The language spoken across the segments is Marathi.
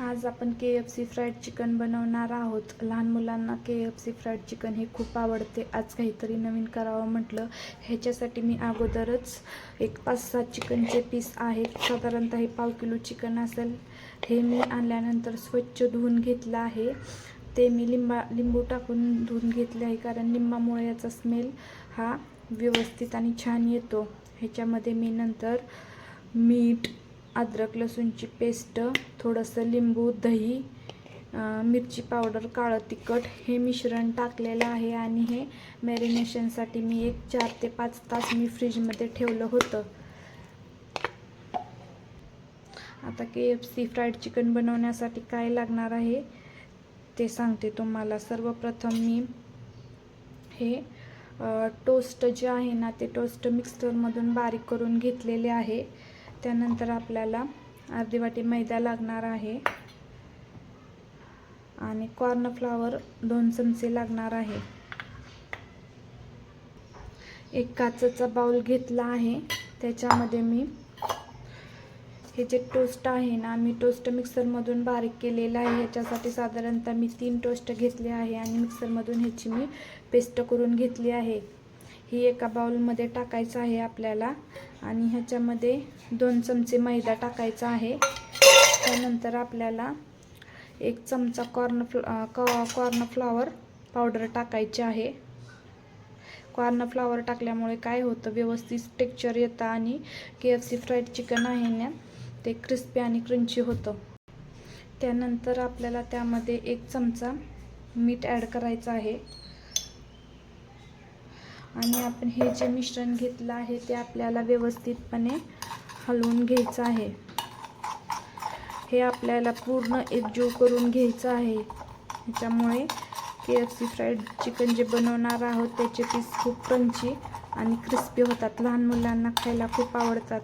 आज आपण K F C fried chicken बनवणार आहोत. लहान मुलांना K F C fried chicken हे खूप आवडते. आज काहीतरी नवीन करावं म्हटलं. ह्याच्यासाठी मी अगोदरच एक पाच सात चिकनचे पीस आहेत. साधारणतः हे पाव किलो चिकन असेल. हे मी आणल्यानंतर स्वच्छ धुवून घेतलं आहे. ते मी लिंबा लिंबू टाकून धुवून घेतले आहे कारण लिंबामुळे याचा स्मेल हा व्यवस्थित आणि छान येतो. ह्याच्यामध्ये मी नंतर मीठ अद्रक लसूणची पेस्ट थोडंसं लिंबू दही मिरची पावडर काळं तिखट हे मिश्रण टाकलेलं आहे आणि हे मॅरिनेशनसाठी मी एक चार ते पाच तास मी फ्रीजमध्ये ठेवलं होतं. आता K F C fried chicken बनवण्यासाठी काय लागणार आहे ते सांगते तुम्हाला. सर्वप्रथम मी हे टोस्ट जे आहे ना ते टोस्ट मिक्सरमधून बारीक करून घेतलेले आहे. त्यानंतर आपल्याला अर्धी वाटी मैदा लागणार आहे. आणि कॉर्नफ्लावर दोन चमचे लागणार आहे. एक काचेचा बाउल घेतला आहे. त्याच्यामध्ये मी हे जे टोस्ट आहे ना मी टोस्ट मिक्सरमधून बारीक केलेलं आहे. ह्याच्यासाठी साधारणतः मी तीन टोस्ट घेतले आहे आणि मिक्सरमधून ह्याची मी पेस्ट करून घेतली आहे. ही एका बाउलमध्ये टाकायचं आहे आपल्याला. आणि ह्याच्यामध्ये दोन चमचे मैदा टाकायचा आहे. त्यानंतर आपल्याला एक चमचा कॉर्न फ्ल कॉर्नफ्लॉवर पावडर टाकायची आहे. कॉर्नफ्लॉवर टाकल्यामुळे काय होतं व्यवस्थित टेक्चर येतं आणि K F C fried chicken आहे ना ते क्रिस्पी आणि क्रंची होतं. त्यानंतर आपल्याला त्यामध्ये एक चमचा मीठ ॲड करायचं आहे. आणि आपण हे जे मिश्रण घेतलं आहे ते आपल्याला व्यवस्थितपणे हलवून घ्यायचं आहे. हे आपल्याला पूर्ण एकजीव करून घ्यायचं आहे. ह्याच्यामुळे K F C fried chicken जे बनवणार आहोत त्याचे पीस खूप क्रंची आणि क्रिस्पी होतात. लहान मुलांना खायला खूप आवडतात.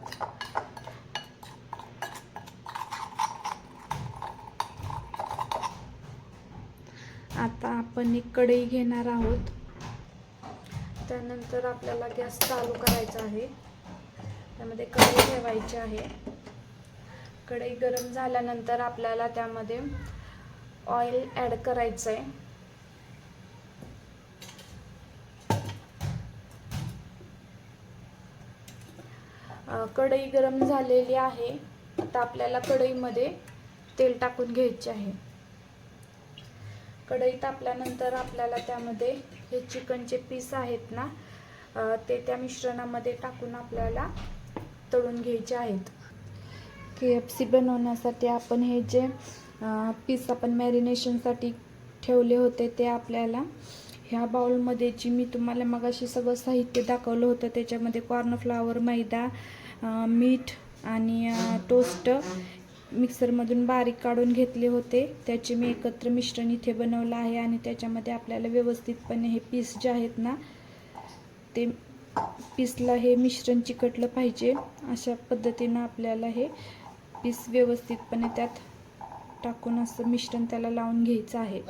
आता आपण एक कढई घेणार आहोत. त्यानंतर आपल्याला गॅस चालू करायचा आहे. त्यामध्ये कढई ठेवायची आहे. कढई गरम झाल्यानंतर आपल्याला त्यामध्ये ऑइल ॲड करायचं आहे कढई गरम झालेली आहे. आता आपल्याला कढईमध्ये तेल टाकून घ्यायचे आहे. कढई तापल्यानंतर आपल्याला त्यामध्ये हे चिकनचे पीस आहेत ना ते त्या मिश्रणामध्ये टाकून आपल्याला तळून घ्यायचे आहेत. के एफ सी बनवण्यासाठी आपण हे जे पीस आपण मॅरिनेशनसाठी ठेवले होते ते आपल्याला ह्या बाउलमध्ये जी मी तुम्हाला मगाशी सगळं साहित्य दाखवलं होतं त्याच्यामध्ये कॉर्नफ्लावर मैदा मीठ आणि टोस्ट मिक्सरमधून बारीक काढून घेतले होते. त्याचे मी एकत्र मिश्रण इथे बनवलं आहे आणि त्याच्यामध्ये आपल्याला व्यवस्थितपणे हे पीस जे आहेत ना ते पीसला हे मिश्रण चिकटलं पाहिजे. अशा पद्धतीनं आपल्याला हे पीस व्यवस्थितपणे त्यात टाकून असं मिश्रण त्याला लावून घ्यायचं आहे.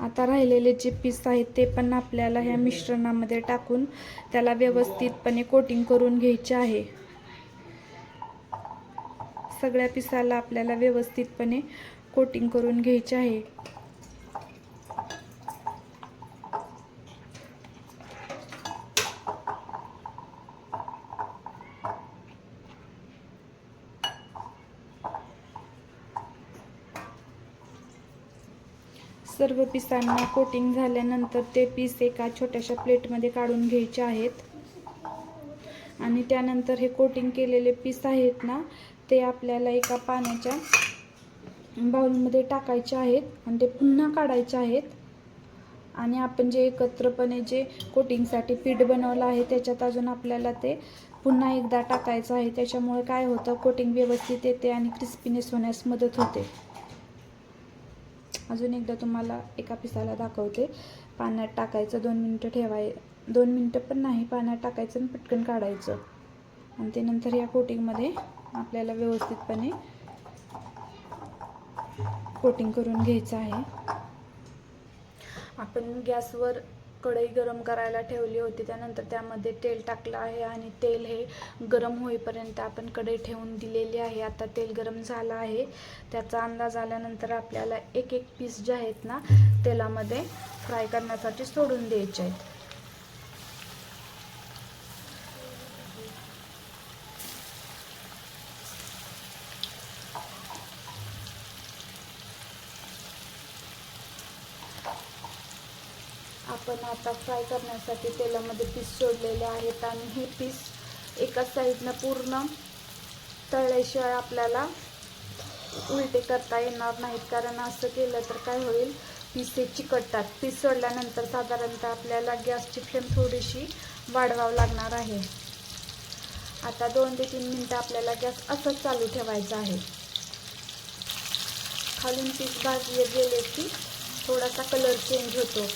आता राहिलेले जे पीस आहेत ते पण आपल्याला ह्या मिश्रणामध्ये टाकून त्याला व्यवस्थितपणे कोटिंग करून घ्यायचे आहे. सगळ्या पिसाला आपल्याला व्यवस्थितपणे कोटिंग करून घ्यायचे आहे. सर्व पिसांना कोटिंग झाल्यानंतर ते पीस एका छोट्याशा प्लेटमध्ये काढून घ्यायचे आहेत. आणि त्यानंतर हे कोटिंग केलेले पीस आहेत ना ते आपल्याला एका पाण्याच्या बाउलमध्ये टाकायचे आहेत आणि ते पुन्हा काढायचे आहेत. आणि आपण जे एकत्रपणे जे कोटिंगसाठी पीठ बनवलं आहे त्याच्यात अजून आपल्याला ते पुन्हा एकदा टाकायचं आहे. त्याच्यामुळे काय होतं कोटिंग व्यवस्थित येते आणि क्रिस्पीनेस होण्यास मदत होते. अजून एकदा तुम्हाला एका पिसाला दाखवते. पाण्यात टाकायचं दोन मिनटं ठेवाय दोन मिनटं पण नाही पाण्यात टाकायचं आणि पटकन काढायचं. आणि ते नंतर या कोटिंगमध्ये आपल्याला व्यवस्थितपणे कोटिंग करून घ्यायचं आहे. आपण गॅसवर कढई गरम करायला ठेवली होती त्यानंतर त्यामध्ये तेल टाकलं आहे आणि तेल हे गरम होईपर्यंत आपण कढई ठेवून दिलेली आहे. आता तेल गरम झालं आहे. त्याचा अंदाज आल्यानंतर आपल्याला एक एक पीस जे आहेत ना तेलामध्ये फ्राय करण्यासाठी सोडून द्यायचे आहेत. आपण आता फ्राय करण्यासाठी तेलामध्ये पीस सोडलेले आहेत आणि हे पीस एका साईडनं पूर्ण तळल्याशिवाय आपल्याला उलटे करता येणार नाहीत. कारण असं केलं तर काय होईल? पीस हे चिकटतात. पीस सोडल्यानंतर साधारणतः आपल्याला गॅसची फ्लेम थोडीशी वाढवावं लागणार आहे. आता दोन ते तीन मिनटं आपल्याला गॅस असंच चालू ठेवायचा आहे. खालून पीस भाजले गेले की थोडासा कलर चेंज होतो.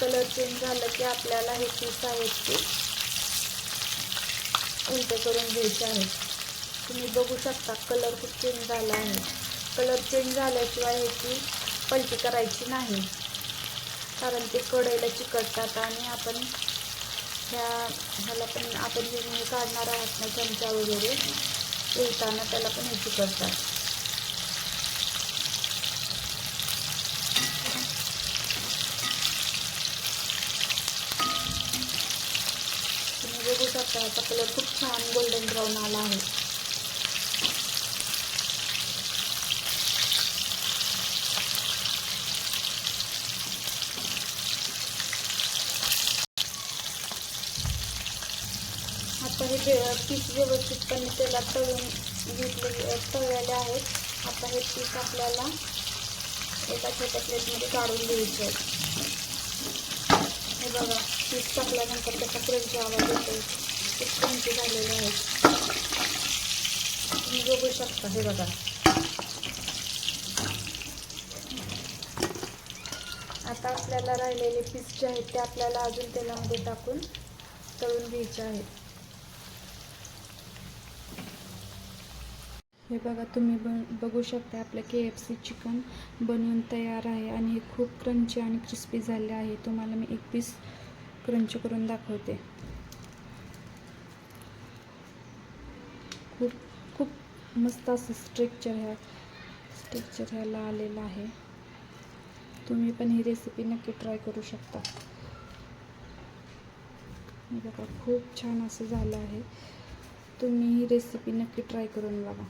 कलर चेंज झालं की आपल्याला हे पीस आहेत ते उलटे करून घ्यायचे आहेत. तुम्ही बघू शकता कलर खूप चेंज झाला आहे. कलर चेंज झाल्याशिवाय ह्याची पलटी करायची नाही. कारण ते कढईला चिकटतात आणि आपण ह्या ह्याला पण आपण जे काढणार आहात ना चमचा वगैरे उलताना त्याला पण हे चिकटतात तुम्ही बघू शकता याचा कलर खूप छान गोल्डन ब्राऊन आला आहे. आता हे बे- पीस व्यवस्थितपणे त्याला तळून घेतले तळलेले आहेत. आता हे पीस आपल्याला एका छोट्या प्लेटमध्ये काढून घ्यायचे आहेत. मीठ टाकल्यानंतर त्याचा क्रंची आवाज येतो खूप क्रंची झालेले आहेत तुम्ही बघू शकता हे बघा. आता आपल्याला राहिलेले पीस जे आहेत ते आपल्याला अजून तेलामध्ये टाकून तळून घ्यायचे आहेत. हे बघा तुम्ही ब बघू शकता आपलं के एफ सी चिकन बनवून तयार आहे आणि हे खूप क्रंची आणि क्रिस्पी झाले आहे. तुम्हाला मी एक पीस क्रंच करून दाखवते. खूप खूप मस्त असं स्ट्रेक्चर ह्या स्ट्रेक्चर ह्याला आलेलं आहे. तुम्ही पण ही रेसिपी नक्की ट्राय करू शकता. बघा खूप छान असं झालं आहे. तुम्ही ही रेसिपी नक्की ट्राय करून बघा.